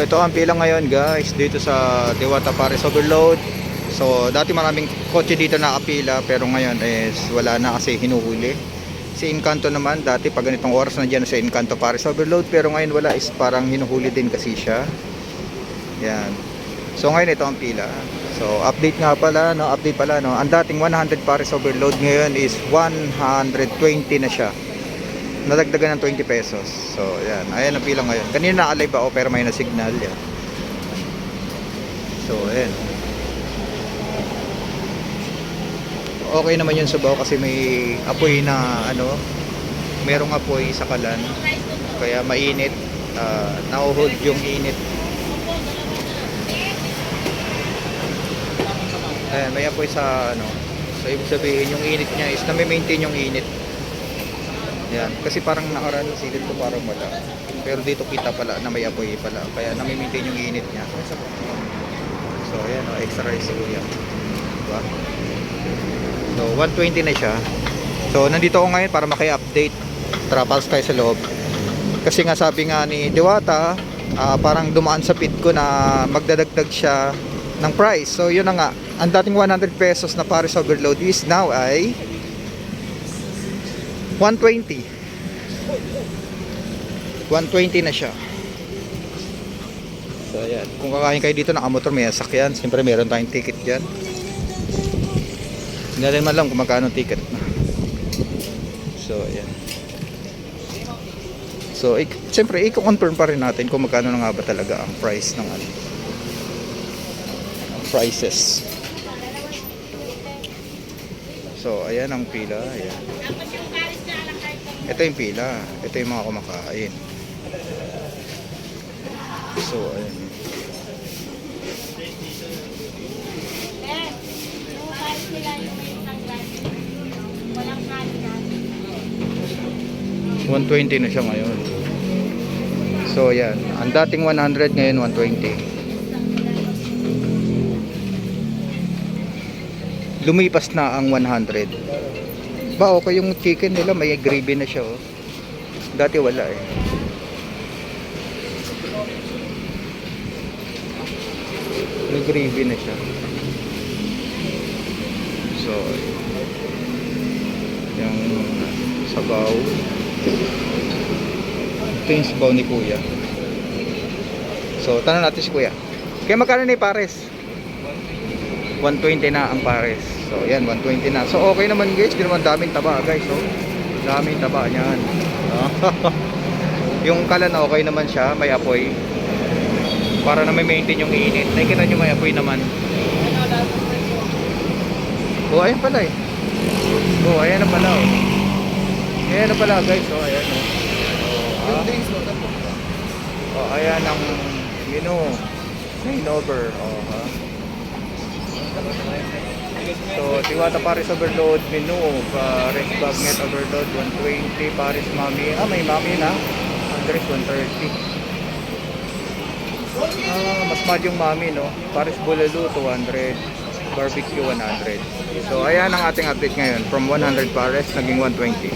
ito ang pila ngayon guys dito sa Diwata Paris Overload. So dati maraming kotse dito nakapila pero ngayon is wala na kasi hinuhuli. Si Encanto naman dati pag ganitong oras nandiyan sa Encanto Paris Overload pero ngayon wala is parang hinuhuli din kasi siya. Yan. So ngayon ito ang pila. So update nga pala no, update pala no. Ang dating 100 Paris Overload ngayon is 120 na siya nadagdagan ng 20 pesos. So, yan. Ayan ang pila ngayon. Kanina na-alive ako pero may na-signal yan. So, ayan. Okay naman yun sa baw kasi may apoy na ano, merong apoy sa kalan. Kaya mainit. Uh, nahuhold yung init. Ayan, may apoy sa ano. So, ibig sabihin yung init niya is na-maintain yung init. Yan. Kasi parang nakaraan silid ko parang wala. Pero dito kita pala na may apoy pala. Kaya nami-maintain yung init niya. So ayan o, extra rice si Kuya. Diba? So 120 na siya. So nandito ako ngayon para maki-update. Tara, pasok tayo sa loob. Kasi nga sabi nga ni Diwata, ah, parang dumaan sa feed ko na magdadagdag siya ng price. So yun na nga. Ang dating 100 pesos na Paris Overload is now ay 120 120 na siya. So ayan. Kung kakain kayo dito nakamotor may sasakyan. Siyempre meron tayong ticket dyan. Hindi natin man lang kung magkano ticket. So ayan. So ik siyempre i-confirm pa rin natin kung magkano na nga ba talaga ang price ng ano. Ang prices. So ayan ang pila. Ayan ito yung pila. Ito yung mga kumakain. So, ayun. Kanin 120 na siya ngayon. So, yan. Ang dating 100 ngayon 120. Lumipas na ang 100. Ba, okay yung chicken nila, may gravy na siya, oh. Dati wala, eh. May gravy na siya. So, yung sabaw. Ito yung sabaw ni Kuya. So, tanong natin si Kuya. Kaya magkano ni Pares? 120 na ang Pares. So, yan, 120 na. So, okay naman guys. Hindi naman daming taba guys. So, daming taba niyan. yung kalan okay naman siya. May apoy. Para na may maintain yung init. Nakikita nyo may apoy naman. Oh, ayan pala eh. Oh, ayan na pala oh. Ayan na pala guys. Oh, ayan oh. Oh, ah. oh ayan ang menu. Main over. Oh, ha. So, Tiwata Paris Overload menu. Paris Bagnet Overload 120. Paris Mami. Ah, may Mami na. Andres 130. Ah, mas mad yung Mami, no? Paris Bulalo 200. Barbecue 100. So, ayan ang ating update ngayon. From 100 Paris, naging 120.